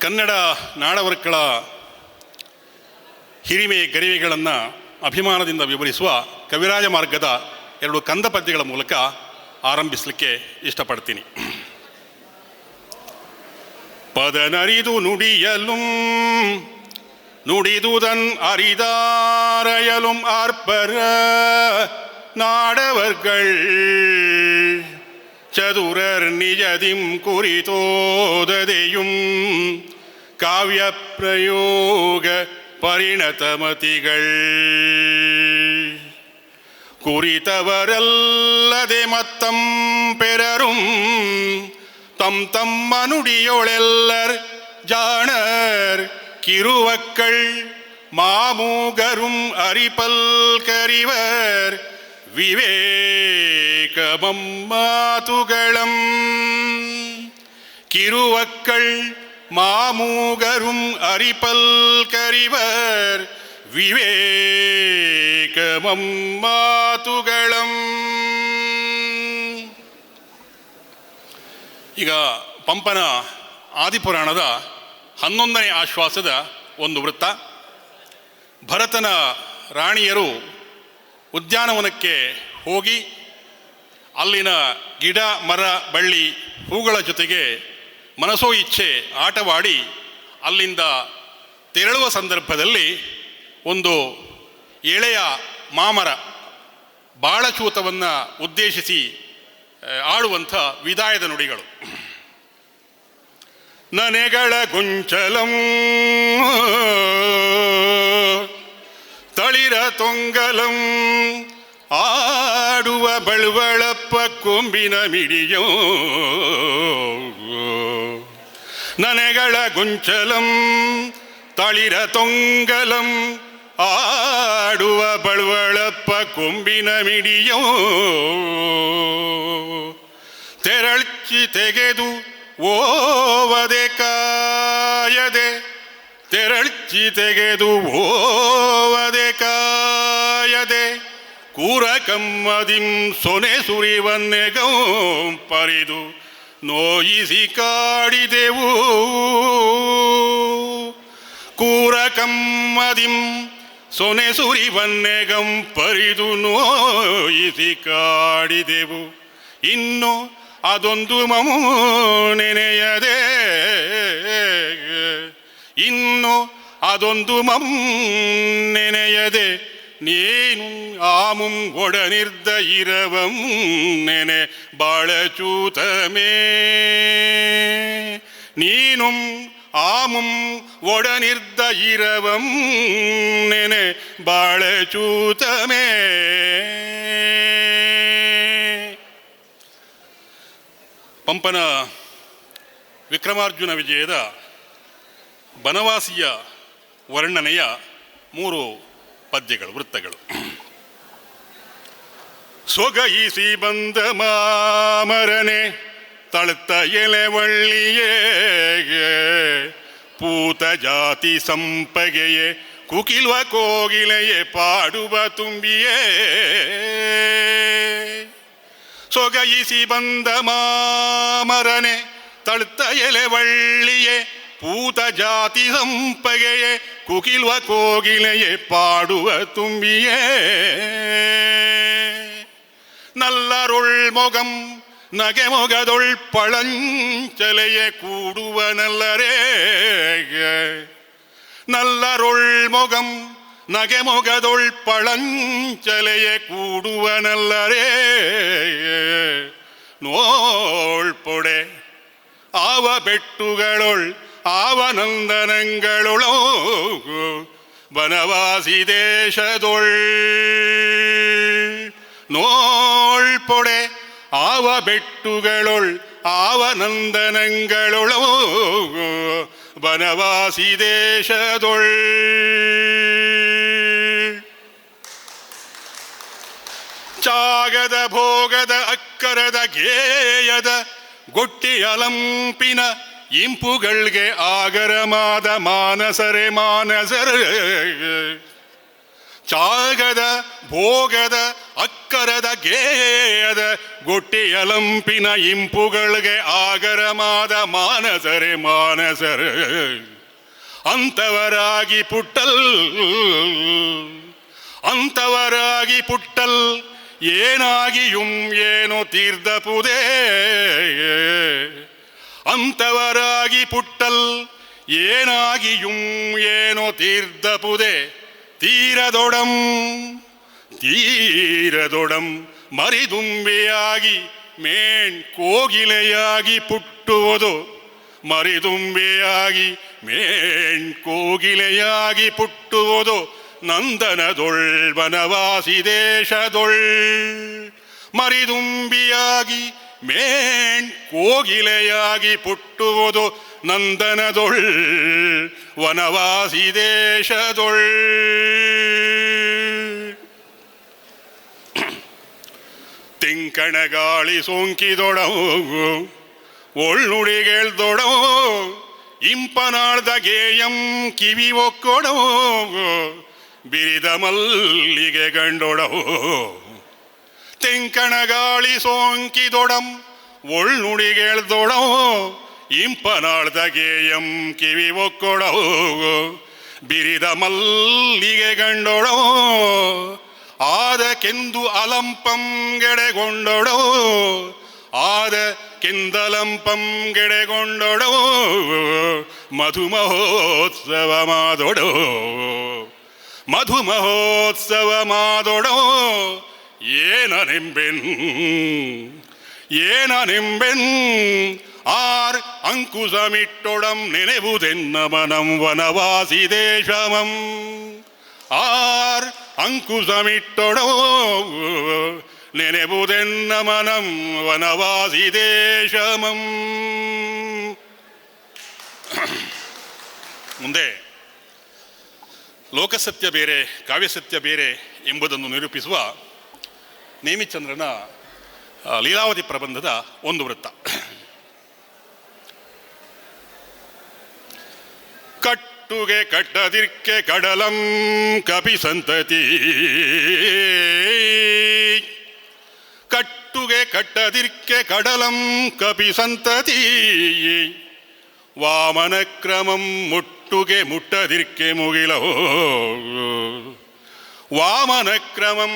ಕನ್ನಡ ನಾಡವರ್ಕಳ ಹಿರಿಮೆ ಗರಿವೆಗಳನ್ನು ಅಭಿಮಾನದಿಂದ ವಿವರಿಸುವ ಕವಿರಾಜ ಮಾರ್ಗದ ಎರಡು ಕಂದ ಪದ್ಯಗಳ ಮೂಲಕ ಆರಂಭಿಸಲಿಕ್ಕೆ ಇಷ್ಟಪಡ್ತೀನಿ. ಪದನರಿದು ನುಡಿಯಲು, ನುಡಿದುದನ್ ಅರಿದಾರಯಲು ಆರ್ಪರ நாடவர்கள் சதுரர் நிஜதிம் குறித்தோததையும் காவிய பிரயோக பரிணதமதிகள். குறித்தவரல்லதே மத்தம் பெறரும். தம் தம் மனுடியோளெல்லர் ஜாணர் கிருவக்கள் மாமூகரும் அரிபல் கறிவர் விவேகமம் மாதுகளம் கிருவக்கள் மாமூகரும் அரிபல் கரிவர் விவேகமம் மாதுகளம் ಈಗ ಪಂಪನ ಆದಿಪುರಾಣದ ಹನ್ನೊಂದನೇ ಆಶ್ವಾಸದ ಒಂದು ವೃತ್ತ ಭರತನ ರಾಣಿಯರು ಉದ್ಯಾನವನಕ್ಕೆ ಹೋಗಿ ಅಲ್ಲಿನ ಗಿಡ ಮರ ಬಳ್ಳಿ ಹೂಗಳ ಜೊತೆಗೆ ಮನಸೋ ಇಚ್ಛೆ ಆಟವಾಡಿ ಅಲ್ಲಿಂದ ತೆರಳುವ ಸಂದರ್ಭದಲ್ಲಿ ಒಂದು ಎಳೆಯ ಮಾಮರ ಬಾಳಚೂತವನ್ನು ಉದ್ದೇಶಿಸಿ ಆ, ಆಡುವಂಥ ವಿದಾಯದ ನುಡಿಗಳು. ನನೆಗಳ ಗುಂಚಲಂ ತಳಿರ ತೊಂಗಲಂ ಆಡುವ ಬಳುವಳಪ್ಪ ಕೊಂಬಿನ ಮಿಡಿಯೋ ನನೆಗಳ ಗೊಂಚಲಂ ತಳಿರ ತೊಂಗಲಂ ಆಡುವ ಬಳುವಳಪ್ಪ ಕೊಂಬಿನ ಮಿಡಿಯೋ ತೆರಳ್ಚಿ ತೆಗೆದು ಓವದೆ ಕಾಯದೆ ತೆರಳ್ಚಿ ತೆಗೆದು ಓವದೆ ಕಾಯದೆ ಕೂರ ಕಮ್ಮದಿಂ ಸೊನೆ ಸುರಿವನ್ನೆಗಂ ಪರಿದು ನೋಯಿಸಿ ಕಾಡಿದೆವು. ಕೂರ ಕಮ್ಮದಿಂ ಸೊನೆ ಸುರಿವನ್ನೆಗಂ ಪರಿದು ನೋಯಿಸಿ ಕಾಡಿದೆವು. ಇನ್ನು ಅದೊಂದು ಮಮು ನೆನೆಯದೆ. ಇನ್ನು ಅದೊಂದು ಮಂ ನೆನೆಯದೆ. ನೀನು ಆಮುಂ ಒಡನಿರ್ದ ಇರವಂ ನೆನೆ ಬಾಳಚೂತಮೇ ನೀನುಂ ಆಮುಂ ಒಡನಿರ್ದ ಇರವಂ ನೆನೆ ಬಾಳಚೂತಮೇ ಪಂಪನ ವಿಕ್ರಮಾರ್ಜುನ ವಿಜಯದ ಬನವಾಸಿಯ ವರ್ಣನೆಯ ಮೂರು ಪದ್ಯಗಳು ವೃತ್ತಗಳು ಸೊಗಯಿಸಿ ಬಂದ ಮಾಮರನೆ ತಳುತ್ತ ಎಲೆವಳ್ಳಿಯೇ ಪೂತ ಜಾತಿ ಸಂಪಗೆಯೇ ಕುಕಿಲ್ವ ಕೋಗಿಲೆಯೇ ಪಾಡುವ ತುಂಬಿಯೇ ಸೊಗಯಿಸಿ ಬಂದ ಮಾಮರನೆ ತಳುತ್ತ ಎಲೆವಳ್ಳಿಯೇ பூதஜாதி சம்பகையே குகில்வ கோகிலையே பாடுவ தும்பியே நல்லருள் முகம் நகைமுகதொள் பழஞ்சலையே கூடுவ நல்லரே நல்லருள் முகம் നഖമുഖതൊൾ പളഞ്ചലയെ കൂടുവനല്ലരേ നോൾപ്പൊടെ അവ പെട്ടുകളൊൾ ആവനന്ദനങ്ങളുളോ വനവാസി ദേശതൊൾ നോൾപ്പൊടെ ആവബെട്ടുകളൊൾ ആവനന്ദനങ്ങളുളോ വനവാസി ദേശതൊൾ ചാഗത ഭോഗത അക്കരത ഗേയത ഗൊട്ടിയലംപിന ಇಂಪುಗಳ್ಗೆ ಆಗರಮಾದ ಮಾನಸರೆ, ಮಾನಸರ. ಚಾಗದ, ಭೋಗದ, ಅಕ್ಕರದ, ಗೇಯದ ಗೊಟ್ಟಿಯಲಂಪಿನ ಇಂಪುಗಳಿಗೆ ಆಗರಮಾದ ಮಾನಸರೆ, ಮಾನಸರ. ಅಂತವರಾಗಿ ಪುಟ್ಟಲ್ ಅಂತವರಾಗಿ ಪುಟ್ಟಲ್, ಏನಾಗಿಯುಂ ಏನೋ ತೀರ್ಧಪುದೇ ಅಂತವರಾಗಿ ಪುಟ್ಟಲ್, ಏನಾಗಿಯುಂ ಏನೋ ತೀರ್ಧಪುದೆ ತೀರದೊಡಂ ತೀರದೊಡಂ ಮರಿದುಂಬೆಯಾಗಿ ಮೇಣ್ ಕೋಗಿಲೆಯಾಗಿ ಪುಟ್ಟುವುದು, ಮರಿದುಂಬೆಯಾಗಿ ಮೇಣ್ ಕೋಗಿಲೆಯಾಗಿ ಪುಟ್ಟುವುದು ನಂದನದೊಳ್ ವನವಾಸಿ ದೇಶದೊಳ್, ಮರಿದುಂಬಿಯಾಗಿ ಮೇಣ್ ಕೋಗಿಲೆಯಾಗಿ ಪುಟ್ಟುವುದು ನಂದನದೊಳ್ ವನವಾಸಿ ದೇಶದೊಳ್ ತಿಂಕಣ ಗಾಳಿ ಸೋಂಕಿದೊಡವು ಒಳ್ಳುಡಿಗೆಳ್ದೊಡವು ಇಂಪನಾಳ್ದ ಗೇಯಂ ಕಿವಿ ಒಕ್ಕೊಡವು, ಬಿರಿದ ಮಲ್ಲಿಗೆ ಗಂಡೊಡವು. ತೆಂಕಣ ಗಾಳಿ ಸೋಂಕಿದೊಡಂ ಒಳ್ನುಡಿಗೆಳ್ದೊಡವು ಇಂಪನಾಳ್ದ ಗೇಯಂ ಕಿವಿ ಒಕ್ಕೊಡವು, ಬಿರಿದ ಮಲ್ಲಿಗೆ ಗಂಡೊಡವು, ಆದ ಕೆಂದು ಅಲಂಪಂ ಗೆಡೆಗೊಂಡೊಡವು, ಆದ ಕೆಂದಲಂಪಂ ಗೆಡೆಗೊಂಡೊಡವು, ಮಧುಮಹೋತ್ಸವ ಮಾದೊಡೋ ಮಧು ಮಹೋತ್ಸವ ನಿಂಬೆನ್ ಏನ ನಿಂಬೆನ್ ಆರ್ ಅಂಕುಶಮಿಟ್ಟೊಡಂ ನೆನೆವುದೆನ್ನ ಮನಂ ವನವಾಸಿ ದೇಶಮಂ ಆರ್ ಅಂಕುಶಮಿಟ್ಟೊಡೋ ನೆನೆವುದೆನ್ನ ಮನಂ ವನವಾಸಿ ದೇಶಮಂ ಮುಂದೆ ಲೋಕಸತ್ಯ ಬೇರೆ, ಕಾವ್ಯಸತ್ಯ ಬೇರೆ ಎಂಬುದನ್ನು ನಿರೂಪಿಸುವ ನೇಮಿಚಂದ್ರನ ಚಂದ್ರನ ಲೀಲಾವತಿ ಪ್ರಬಂಧದ ಒಂದು ವೃತ್ತ. ಕಟ್ಟುಗೆ ಕಟ್ಟದಿರ್ಕೆ ಕಡಲಂ ಕಪಿ ಸಂತತಿ. ಕಟ್ಟುಗೆ ಕಟ್ಟದಿರ್ಕೆ ಕಡಲಂ ಕಪಿ ಸಂತತಿ. ವಾಮನ ಕ್ರಮಂ ಮುಟ್ಟುಗೆ ಮುಟ್ಟದಿರ್ಕೆ ಮುಗಿಲವೋ ವಾಮನ ಕ್ರಮಂ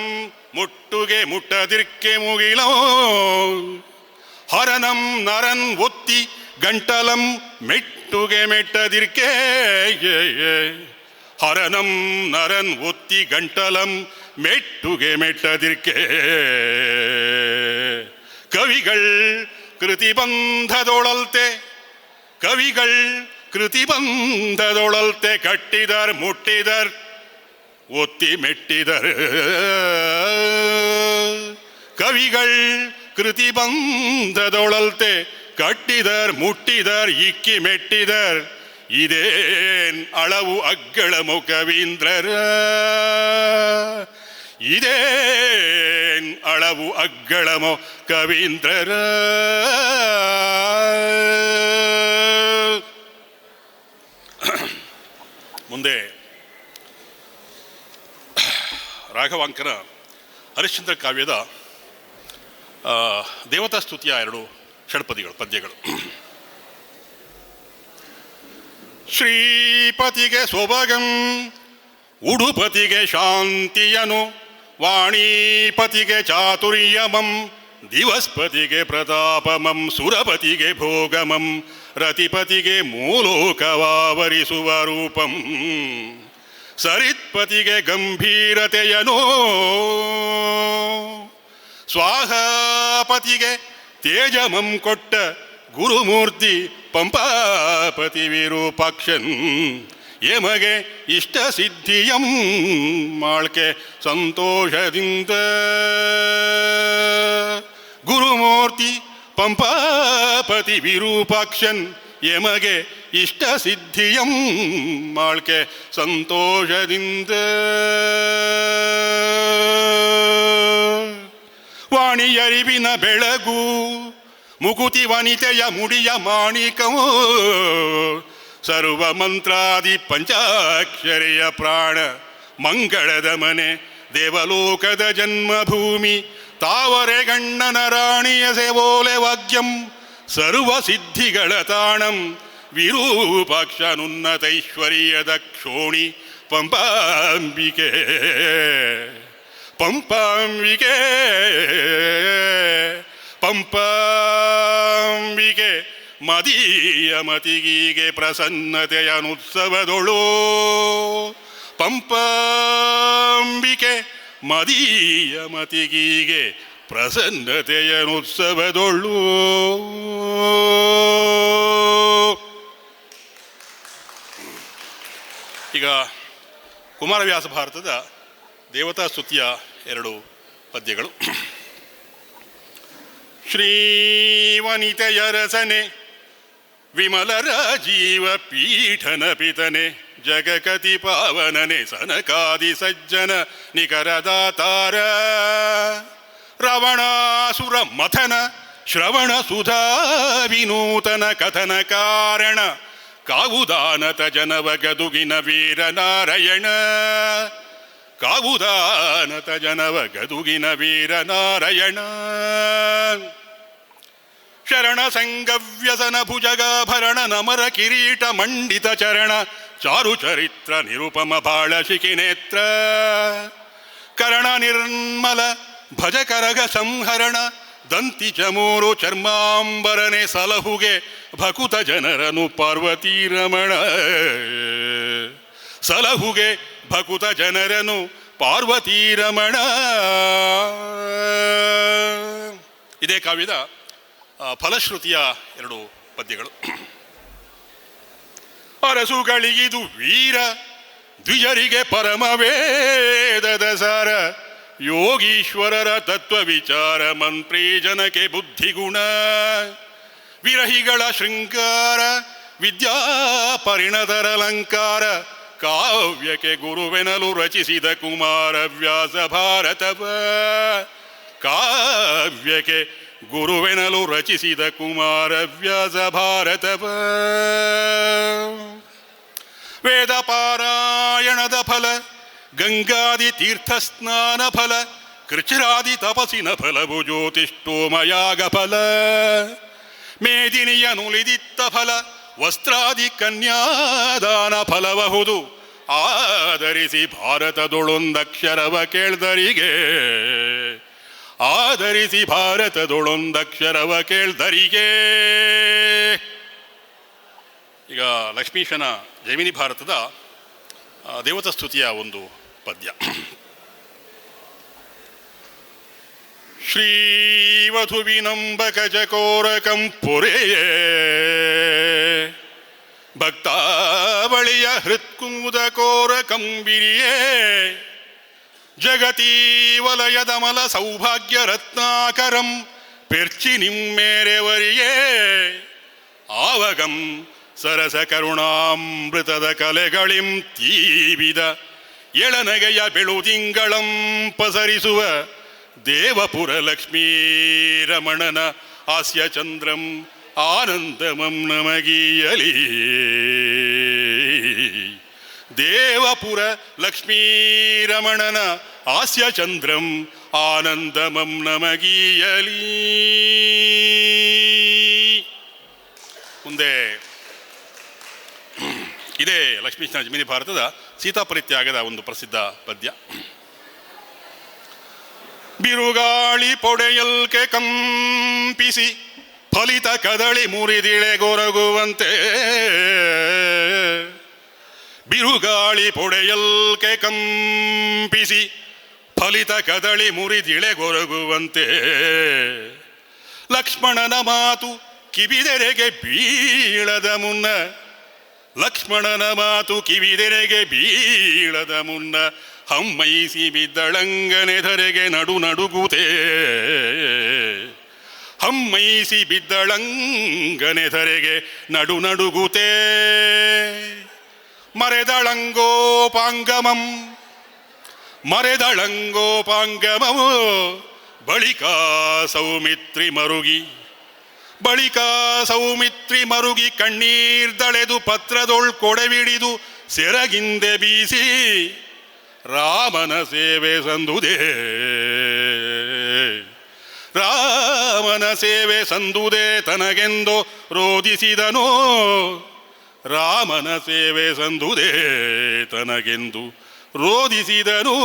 ಮುಟ್ಟುಗೆ ಮುಟ್ಟದಿರ್ಕೆ ಮುಗಿಲವೋ ಹರನಂ ನರನ್ ಒತ್ತಿ ಗಂಟಲಂ ಮೆಟ್ಟುಗೆ ಮೆಟ್ಟದಿರ್ಕೆ ಹರನಂ ನರನ್ ಒತ್ತಿ ಗಂಟಲಂ ಮೆಟ್ಟುಗೆ ಮೆಟ್ಟದಿರ್ಕೆ ಕವಿಗಳ್ ಕೃತಿಬಂಧದೊಳಲ್ತೆ ಕವಿಗಳ್ ಕೃತಿಬಂಧದೊಳಲ್ತೆ ಕಟ್ಟಿದರ್ ಮುಟ್ಟಿದರ್ ஒத்தி மெட்டிதரு கவிகள் கிருதி வந்ததொழல்தே கட்டிதர் முட்டிதர் இக்கி மெட்டிதர். இதேன் அளவு அக்களமு கவீந்திரர். இதேன் அளவு அக்களமோ கவீந்திரர். ಮುಂದೆ ರಾಘವಾಂಕನ ಹರಿಶ್ಚಂದ್ರ ಕಾವ್ಯದ ದೇವತಾ ಸ್ತುತಿಯ ಎರಡು ಷಡ್ಪದಿಗಳು, ಪದ್ಯಗಳು. ಶ್ರೀಪತಿಗೆ ಸೊಬಗಂ, ಉಡುಪತಿಗೆ ಶಾಂತಿಯನು, ವಾಣೀಪತಿಗೆ ಚಾತುರ್ಯಮಂ, ದಿವಸ್ಪತಿಗೆ ಪ್ರತಾಪಮಂ, ಸುರಪತಿಗೆ ಭೋಗಮಂ, ರತಿಪತಿಗೆ ಮೂಲೋಕವಾವರಿಸುವ ರೂಪಂ. ಸರಿತ್ಪತಿಗೆ ಗಂಭೀರತೆಯನೋ? ಸ್ವಾಹಾಪತಿಗೆ ತೇಜಮಂ ಕೊಟ್ಟ ಗುರುಮೂರ್ತಿ ಪಂಪಾಪತಿ ವಿರೂಪಾಕ್ಷನ್. ಎಮಗೆ ಇಷ್ಟ ಸಿದ್ಧಿಯಂ ಮಾಳ್ಕೆ ಸಂತೋಷದಿಂದ. ಗುರುಮೂರ್ತಿ ಪಂಪಾಪತಿ ವಿರೂಪಾಕ್ಷನ್ ಎಮಗೆ ಇಷ್ಟ ಸಿದ್ಧಿಯಂ ಮಾಳ್ಕೆ ಸಂತೋಷದಿಂದ. ವಾಣಿಯರಿವಿನ ಬೆಳಗು, ಮುಕುತಿ ವನಿತೆಯ ಮುಡಿಯ ಮಾಣಿಕವು, ಸರ್ವ ಮಂತ್ರಾದಿ ಪಂಚಾಕ್ಷರಿಯ ಪ್ರಾಣ, ಮಂಗಳದ ಮನೆ, ದೇವಲೋಕದ ಜನ್ಮಭೂಮಿ, ತಾವರೆ ಗಣ್ಣನ ರಾಣಿಯ ಸೇವೋಲೆ ವಾಗ್ಯಂ. ಸರ್ವ ಸಿದ್ಧಿಗಳ ತಾಣಂ. ವಿರೂಪಾಕ್ಷನುನ್ನತೈಶ್ವರ್ಯದ ಕ್ಷೋಣಿ ಪಂಪಾಂಬಿಕೆ. ಪಂಪಾಂಬಿಕೆ. ಪಂಪಾಂಬಿಕೆ. ಮದೀಯ ಮತಿಗೀಗೆ ಪ್ರಸನ್ನತೆಯನುತ್ಸವದೊಳು ಪಂಪಾಂಬಿಕೆ. ಮದೀಯ ಮತಿಗೀಗೆ ಪ್ರಸನ್ನತೆಯನುತ್ಸವದೊಳು ಈಗ ಕುಮಾರವ್ಯಾಸ ಭಾರತದ ದೇವತಾ ಸ್ತುತಿಯ ಎರಡು ಪದ್ಯಗಳು. ಶ್ರೀವನಿತೆಯ ರಸನೆ ವಿಮಲರ ಜೀವ ಪೀಠನ ಪಿತನೆ, ಜಗಕತಿ ಪಾವನನೆ ಸನಕಾದಿ ಸಜ್ಜನ ನಿಕರದಾತಾರ ರವಣಾಸುರ ಮಥನ, ಶ್ರವಣ ಸುಧಾ ವಿನೂತನ ಕಥನ ಕಾರಣ ಕಾವುದಾನತ ಜನವ ಗದುಗಿನ ವೀರನಾರಾಯಣ ಕಾವುದಾನತ ಜನವ ಗದುಗಿನ ವೀರನಾರಾಯಣ ಶರಣ ಸಂಗವ್ಯಸನ ಭುಜಗಾಭರಣ, ನಮರ ಕಿರೀಟ ಮಂಡಿತ ಚರಣ, ಚಾರು ಚರಿತ್ರ ನಿರುಪಮ ಬಾಳ ಶಿಖಿನೇತ್ರ ಕರಣ ನಿರ್ಮಲ ಭಜ ಕರಗ ಸಂಹರಣ, ದಂತಿ ಚಮೂರು ಚರ್ಮಾಂಬರನೆ ಸಲಹುಗೆ, ಭಕುತ ಜನರನು ಪಾರ್ವತಿ ರಮಣ. ಸಲಹುಗೆ ಭಕುತ ಜನರನು ಪಾರ್ವತಿ ರಮಣ. ಇದೇ ಕಾವ್ಯದ ಫಲಶ್ರುತಿಯ ಎರಡು ಪದ್ಯಗಳು. ಅರಸುಗಳಿಗಿದು ವೀರ, ದ್ವಿಜರಿಗೆ ಪರಮ ವೇದದ ಸಾರ ಯೋಗೀಶ್ವರರ ತತ್ವ ವಿಚಾರ, ಮಂತ್ರಿ ಜನಕ್ಕೆ ಬುದ್ಧಿಗುಣ, ವಿರಹಿಗಳ ಶೃಂಗಾರ ವಿದ್ಯಾ ಪರಿಣತರಲಂಕಾರ ಕಾವ್ಯಕ್ಕೆ ಗುರುವೆನಲು ರಚಿಸಿದ ಕುಮಾರ ವ್ಯಾಸ ಭಾರತವ, ಕಾವ್ಯಕ್ಕೆ ಗುರುವೆನಲು ರಚಿಸಿದ ಕುಮಾರ ವ್ಯಾಸ ಭಾರತವ. ವೇದ ಪಾರಾಯಣದ ಫಲ ಗಂಗಾದಿ ತೀರ್ಥ ಸ್ನಾನ ಫಲ, ಕೃಚಿರಾದಿ ತಪಸಿನ ಫಲವು ಜ್ಯೋತಿಷ್ಠೋಮಯಾಗ ಫಲ. ಮೇದಿನಿಯ ನುಲಿದಿತ್ತ ಫಲ, ವಸ್ತ್ರಾದಿ ಕನ್ಯಾದಾನ ಫಲಬಹುದು ಆಧರಿಸಿ ಭಾರತದೊಳೊಂದಕ್ಷರವ ಕೇಳ್ದರಿಗೆ. ಆಧರಿಸಿ ಭಾರತದೊಳೊಂದಕ್ಷರವ ಕೇಳ್ದರಿಗೆ. ಈಗ ಲಕ್ಷ್ಮೀಶನ ಜೈಮಿನಿ ಭಾರತದ ದೇವತಾ ಸ್ತುತಿಯ ಒಂದು ಪದ್ಯ ಶ್ರೀವಧುವಿನಂಬಕ ಜಕೋರಕಂ ಪುರೆಯೇ. ಭಕ್ತಾವಳಿಯ ಹೃತ್ಕುಮುದ ಕೋರ ಕಂಬಿರಿಯೇ ಜಗತೀ ವಲಯದಮಲ ಸೌಭಾಗ್ಯ ರತ್ನಾಕರಂ ಪೆರ್ಚಿ ನಿಮ್ಮೇರೆವರಿಯೇ. ಆವಗಂ ಸರಸ ಕರುಣಾಮೃತದ ಕಲೆಗಳಿಂ ತೀವಿದ ಎಳನಗೆಯ ಬೆಳುದಿಂಗಳಂ ಪಸರಿಸುವ ದೇವಪುರ ಲಕ್ಷ್ಮೀ ರಮಣನ ಹಾಸ್ಯ ಚಂದ್ರಂ ಆನಂದಮಂ ನಮಗೀಯಲಿ. ದೇವಪುರ ಲಕ್ಷ್ಮೀ ರಮಣನ ಹಾಸ್ಯ ಚಂದ್ರಂ ಆನಂದಮಂ ನಮಗೀಯಲಿ. ಮುಂದೆ, ಇದೇ ಲಕ್ಷ್ಮೀ ಜಮಿನಿ ಭಾರತದ ಸೀತಾಪರಿತ್ಯಾಗದ ಒಂದು ಪ್ರಸಿದ್ಧ ಪದ್ಯ. ಬಿರುಗಾಳಿ ಪೊಡೆಯಲ್ಕೆ ಕಂಪಿಸಿ, ಫಲಿತ ಕದಳಿ ಮುರಿದಿಳೆ ಗೊರಗುವಂತೆ. ಬಿರುಗಾಳಿ ಪೊಡೆಯಲ್ಕೆ ಕಂಪಿಸಿ, ಫಲಿತ ಕದಳಿ ಮುರಿದಿಳೆ ಗೊರಗುವಂತೆ. ಲಕ್ಷ್ಮಣನ ಮಾತು ಕಿವಿದೆರೆಗೆ ಬೀಳದ ಮುನ್ನ ಲಕ್ಷ್ಮಣನ ಮಾತು ಕಿವಿದೆರೆಗೆ ಬೀಳದ ಮುನ್ನ ಹಮ್ಮೈಸಿ ಬಿದ್ದಳಂಗನೆಧರೆಗೆ ನಡು ನಡುಗುತೆ. ಹಮ್ಮೈಸಿ ಬಿದ್ದಳಂಗನೆಧರೆಗೆ ನಡು ನಡುಗುತೆ. ಮರೆದಳಂಗೋಪಾಂಗಮಂ, ಮರೆದಳಂಗೋಪಾಂಗಮವು ಬಳಿಕ ಸೌಮಿತ್ರಿ ಮರುಗಿ. ಬಳಿಕ ಸೌಮಿತ್ರಿ ಮರುಗಿ ಕಣ್ಣೀರ್ದಳೆದು ಪತ್ರದೊಳ್ ಕೊಡವಿಡಿದು ಸೆರಗಿಂದೆ ಬೀಸಿ ರಾಮನ ಸೇವೆ ಸಂದುದೇ. ರಾಮನ ಸೇವೆ ಸಂದುದೇ ತನಗೆಂದು ರೋಧಿಸಿದನು? ರಾಮನ ಸೇವೆ ಸಂದುದೇ ತನಗೆಂದು ರೋಧಿಸಿದನು?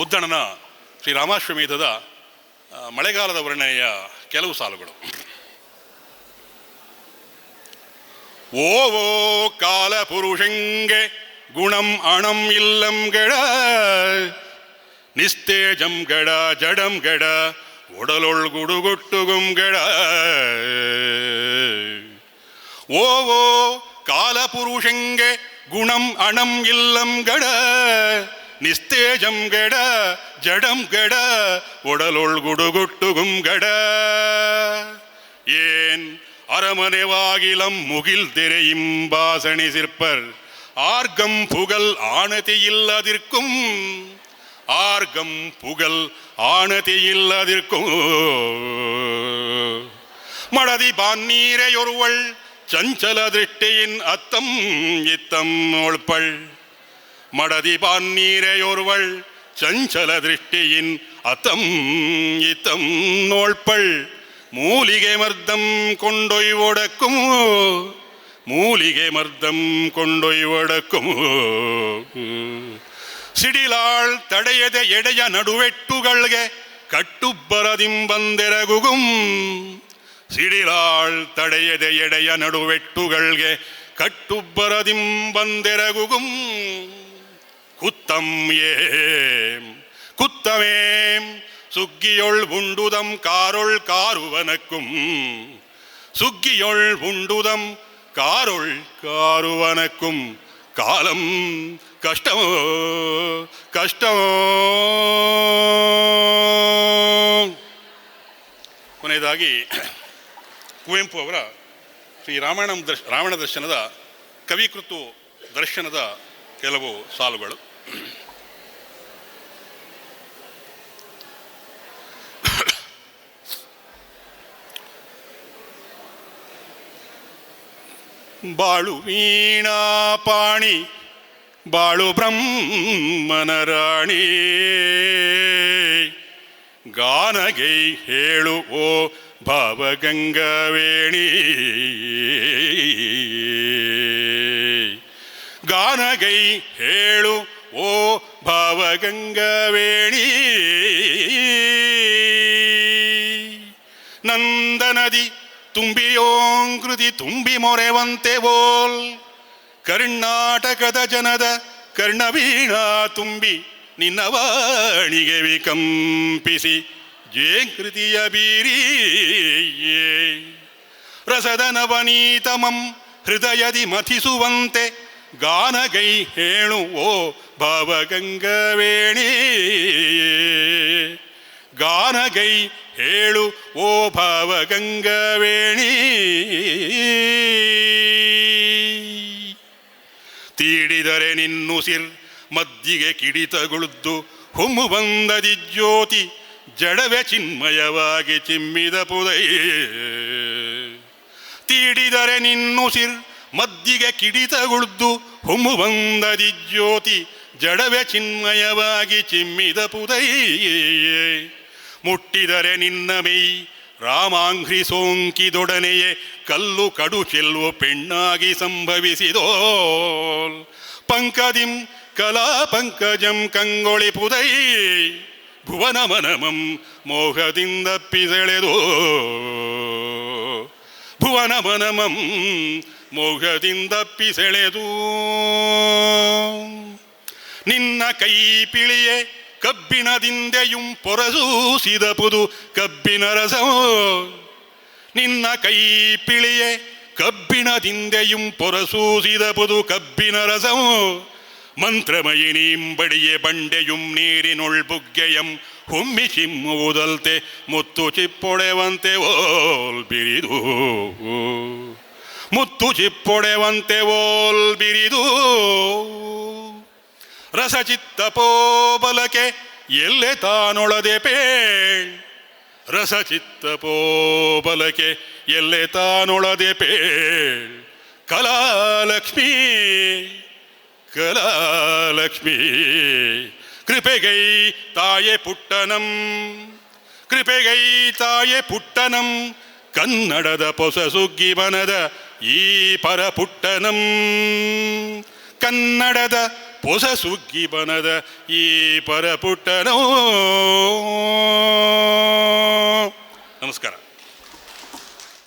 ಮುದ್ದಣನ ಶ್ರೀರಾಮಾಶ್ವಮೇಧದ ಆ, ಮಳೆಗಾಲದ ವರ್ಣನೆಯ ಕೆಲವು ಸಾಲುಗಳು ಓವೋ ಕಾಲ ಪುರುಷಂಗೆ ಗುಣಂ ಅಣಂ ಇಲ್ಲಂ ಗಡ ನಿಸ್ತೇಜಂ ಗಡ ಜಡಂ ಗಡ ಒಡಲೊಳ್ ಗುಡುಗುಟ್ಟುಗುಂ ಗಡ ಓವೋ ಕಾಲ ಪುರುಷಂಗೆ ಗುಣಂ ಅಣಂ ಇಲ್ಲಂ ಗಡ நிஸ்தேஜம் கெட ஜடம் கெட உடலுள் குடுகுட்டுகும் கெட. ஏன் அரமனை வாகிலம் முகில் திரையும் பாசணி சிற்பர்? ஆர்க்கம் புகழ் ஆனதியில் அதிர்க்கும். ஆர்க்கம் புகழ் ஆனதியில் அதிர்க்கும். மடதி பான்னீரை சஞ்சல திருஷ்டியின் அத்தம் இத்தம் ஒழுப்பள் மடதிபான் நீரையொருவள் சஞ்சல திருஷ்டியின் அத்தம் இத்தம் நோழ்பள் மூலிகை மர்த்தம் கொண்டொய் ஒடக்கும் மூலிகை மர்த்தம் கொண்டொய் ஒடக்கும். சிடிலாள் தடையத எடைய நடுவெட்டுகழ்க கட்டுப்பரதிம் வந்திரகுகும் சிடிலாள் தடையத எடைய நடுவெட்டுகழ்க கட்டுப்பரதிம் வந்திரகுகும் ഏം കുത്തമേം സുഗ്ഗിയൊൾ ഉണ്ടുതം കാറൊൾ കാറുവനക്കും സുഗ്ഗിയൊൾ ഉണ്ടുതം കാറൊൾ കാറുവനക്കും കാലം കഷ്ടമോ കഷ്ടമോ ಕೊನೆಯದಾಗಿ ಕುವೆಂಪು ಅವರ ಶ್ರೀ ರಾಮಾಯಣ ದರ್ಶ ರಾವಣ ದರ್ಶನದ ಕವಿಕೃತು ದರ್ಶನದ ಕೆಲವು ಸಾಲುಗಳು ಬಾಳು ವೀಣಾ ಪಾಣಿ ಬಾಳು ಬ್ರಹ್ಮನ ರಾಣಿ. ಗಾನಗೈ ಹೇಳು ಓ ಭಾವಗಂಗವೇಣಿ. ಗಾನಗೈ ಹೇಳು ಭಾವಗಂಗವೇಣಿ. ನಂದನದಿ ತುಂಬಿಯೋಂಕೃತಿ ತುಂಬಿ ಮೊರೆವಂತೆ ಓಲ್. ಕರ್ನಾಟಕದ ಜನದ ಕರ್ಣವೀಣ ತುಂಬಿ ನಿನ್ನ ವಾಣಿಗೆ ವಿಕಂಪಿಸಿ. ಜೇಂಕೃತಿಯ ಬೀರಿ ರಸದ ನವನೀತಮಂ ಹೃದಯದಿ ಮಥಿಸುವಂತೆ ಗಾನಗೈ ಹೇಳು ಓ ಭಾವಗಂಗವೇಣಿ. ಗಾನಗೈ ಹೇಳು, ಓ ಭಾವಗಂಗವೇಣಿ. ತೀಡಿದರೆ ನಿನ್ನುಸಿರ್ ಮದ್ದಿಗೆ ಕಿಡಿತಗೊಳ್ದು ಹುಮ್ಮು ಬಂದದಿ ಜ್ಯೋತಿ, ಜಡವೆ ಚಿನ್ಮಯವಾಗಿ ಚಿಮ್ಮಿದ ಪುದೈ. ತೀಡಿದರೆ ನಿನ್ನುಸಿರ್ ಮದ್ದಿಗೆ ಕಿಡಿತಗೊಳ್ದು ಹುಮ್ಮು ಬಂದದಿ ಜ್ಯೋತಿ ಜಡವೆ ಚಿನ್ಮಯವಾಗಿ ಚಿಮ್ಮಿದ ಪುದೈ. ಮುಟ್ಟಿದರೆ ನಿನ್ನ ಮೈ ರಾಮಾಂಘ್ರಿ ಸೋಂಕಿದೊಡನೆಯೇ ಕಲ್ಲು ಕಡು ಚೆಲ್ಲು ಪೆಣ್ಣಾಗಿ ಸಂಭವಿಸಿದೋ. ಪಂಕದಿಂ ಕಲಾ ಪಂಕಜಂ ಕಂಗೊಳಿ ಪುದೈ. ಭುವನ ಮನಮಂ ಮೋಹದಿಂದ ಪಿಸೆಳೆದು. ಭುವನ ಮನಮಂ ಮೋಹದಿಂದ ನಿನ್ನ ಕೈ ಪಿಳಿಯೆ ಕಬ್ಬಿಣದಿಂದೆಯುಂ ಪೊರಸೂಸಿದ ಪುದು ಕಬ್ಬಿನ ರಸವೋ. ನಿನ್ನ ಕೈ ಪಿಳಿಯೆ ಕಬ್ಬಿಣದಿಂದೆಯುಂ ಪೊರಸೂಸಿದ ಪುದು ಕಬ್ಬಿನ ರಸವೋ. ಮಂತ್ರಮಯಿ ನೀಂಬಡಿಯೆ ಬಂಡೆಯುಂ ನೀರಿನೊಳ್ ಬುಗ್ಗೆಯಂ ಹುಮ್ಮಿ ಚಿಮ್ಮುವುದಲ್ತೆ ಮುತ್ತು ಚಿಪ್ಪೊಡೆವಂತೆ ಓಲ್ ಬಿರಿದು. ಮುತ್ತು ಚಿಪ್ಪೊಡೆವಂತೆ ಓಲ್ ಬಿರಿದು ರಸಚಿತ್ತ ಪೋಬಲಕೆ ಎಲ್ಲೆ ತಾನೊಳದೆ ರಸಚಿತ್ತ ಪೋಬಲಕೆ ಎಲ್ಲೆ ತಾನೊಳದೆ ಪೇಳ್ ಕಲಾಲಕ್ಷ್ಮೀ ಕಲಾಲಕ್ಷ್ಮೀ, ಕೃಪೆಗೈ ತಾಯೆ ಪುಟ್ಟನಂ, ಕೃಪೆಗೈ ತಾಯೆ ಪುಟ್ಟನಂ, ಕನ್ನಡದ ಪೊಸ ಸುಗ್ಗಿ ಬನದ ಈ ಪರ ಪುಟ್ಟನಂ ಕನ್ನಡದ ಹೊಸ ಸುಗ್ಗಿ ಬನದ ಈ ಪರಪುಟ್ಟನೋ. ನಮಸ್ಕಾರ.